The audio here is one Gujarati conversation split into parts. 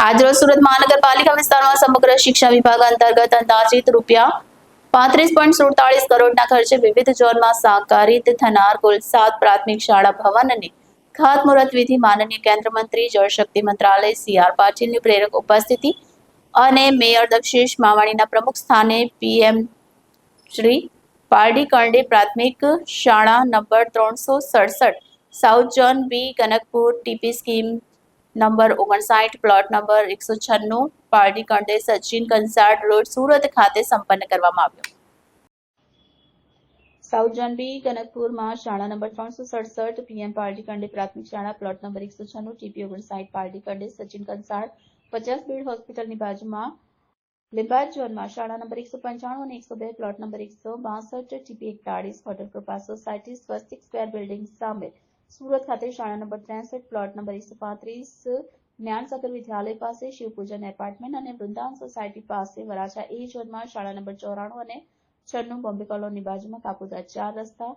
આજરોજ સુરત મહાનગરપાલિકા વિસ્તારમાં સમગ્ર શિક્ષણ વિભાગ અંતર્ગત અંદાજિત રૂપિયા પાંત્રીસ પોઈન્ટ સુડતાલીસ કરોડના ખર્ચે વિવિધ ઝોનમાં સાકારિત થનાર કુલ સાત પ્રાથમિક શાળા ભવનની ખાતમુહૂર્ત વિધિ માનનીય કેન્દ્ર મંત્રી જળશક્તિ મંત્રાલય સી આર પાટીલની પ્રેરક ઉપસ્થિતિ અને મેયર દક્ષેશ માવાણીના પ્રમુખ સ્થાને પીએમ શ્રી પારડી કંડે પ્રાથમિક શાળા નંબર ત્રણસો સડસઠ, south zone B, Kanakpur, TP scheme number ઓગણસાઠ, પ્લોટ નંબર એકસો છન્નું પાર્ટી કંડે, સચિન કંસાડ રોડ, સુરત ખાતે સંપન્ન કરવામાં આવ્યો. સાઉથ જાનબી, કનકપુરમાં શાળા નંબર ત્રણસો સડસઠ, પીએમ પાર્ટી કંડે પ્રાથમિક શાળા, પ્લોટ નંબર એકસો છન્નું, ટીપી ઓગણસાઠ પાર્ટી કંડે, સચિન કંસાડ પચાસ બેડ હોસ્પિટલની બાજુમાં લીંબાયત ઝોનમાં શાળા નંબર એકસો પંચાણું અને એકસો બે, પ્લોટ નંબર એકસો બાસઠ, TP એકતાળીસ, hotel Krupa society, Swastik square building સામે સુરત ખાતે શાળા નંબર ત્રેસઠ, પ્લોટ નંબર એકસો પાંત્રીસ જ્ઞાનસાગર વિદ્યાલય પાસે શિવપૂજન એપાર્ટમેન્ટ અને વૃંદાવન સોસાયટી પાસે વરાછા એ ઝોનમાં શાળા નંબર ચોરાણું અને છન્નું બોમ્બે કોલોની બાજુમાં કાપોદા ચાર રસ્તા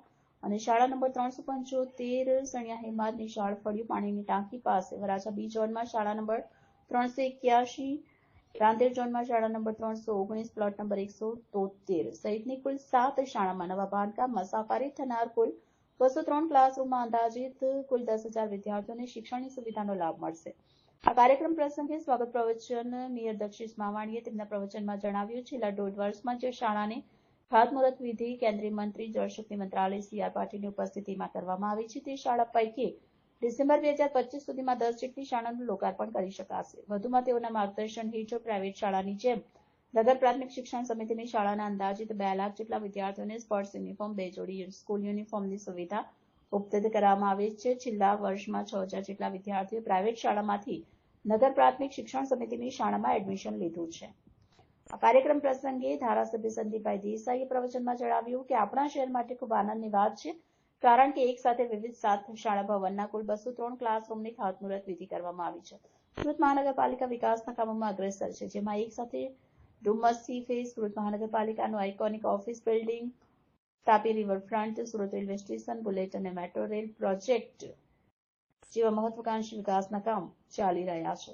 અને શાળા નંબર ત્રણસો પંચોતેર, સણિયા હેમાદની શાળ ફળિયું પાણીની ટાંકી પાસે વરાછા બી ઝોનમાં શાળા નંબર ત્રણસો એક્યાસી રાંદેર ઝોનમાં શાળા નંબર ત્રણસો ઓગણીસ, પ્લોટ નંબર એકસો તોતેર. સહિતની કુલ સાત શાળામાં નવા બાંધકામમાં સાફારી થનાર કુલ બસો ત્રણ ક્લાસરૂમમાં અંદાજિત કુલ દસ હજાર વિદ્યાર્થીઓને શિક્ષણની સુવિધાનો લાભ મળશે. આ કાર્યક્રમ પ્રસંગે સ્વાગત પ્રવચન મેયર દક્ષિશ માવાણીએ તેમના પ્રવચનમાં જણાવ્યું, છેલ્લા દોઢ વર્ષમાં જે શાળાને ખાતમુહૂર્ત વિધિ કેન્દ્રીય મંત્રી, જળશક્તિ મંત્રાલય, સી આર પાટીલની ઉપસ્થિતિમાં કરવામાં આવી છે, તે શાળા પૈકી ડિસેમ્બર બે હજાર પચીસ સુધીમાં દસ જેટલી શાળાનું લોકાર્પણ કરી શકાશે. વધુમાં તેઓના માર્ગદર્શન હેઠળ પ્રાઇવેટ શાળાની જેમ નગર પ્રાથમિક શિક્ષણ સમિતિની શાળાના અંદાજિત બે લાખ જેટલા વિદ્યાર્થીઓને સ્પોર્ટ્સ યુનિફોર્મ, બે જોડી સ્કૂલ યુનિફોર્મની સુવિધા ઉપલબ્ધ કરવામાં આવી છે. છેલ્લા વર્ષમાં છ હજાર જેટલા વિદ્યાર્થીઓ પ્રાઇવેટ શાળામાંથી નગર પ્રાથમિક શિક્ષણ સમિતિની શાળામાં એડમિશન લીધું છે. આ કાર્યક્રમ પ્રસંગે ધારાસભ્ય સંદીપભાઈ દેસાઈએ પ્રવચનમાં જણાવ્યું કે આપણા શહેર માટે ખૂબ આનંદની વાત છે, કારણ કે એક સાથે વિવિધ સાત શાળા ભવનના કુલ બસો ત્રણ ક્લાસરૂમની ખાતમુહૂર્ત વિધિ કરવામાં આવી છે. સુરત મહાનગરપાલિકા વિકાસના કામોમાં અગ્રેસર છે, જેમાં એક સાથે Dumas sea face Surat મહાનગરપાલિકાનું iconic office building Tapi riverfront Surat railway station bullet અને મેટ્રો રેલ પ્રોજેક્ટ જેવા મહત્વાકાંક્ષી વિકાસના કામ ચાલી રહ્યા છે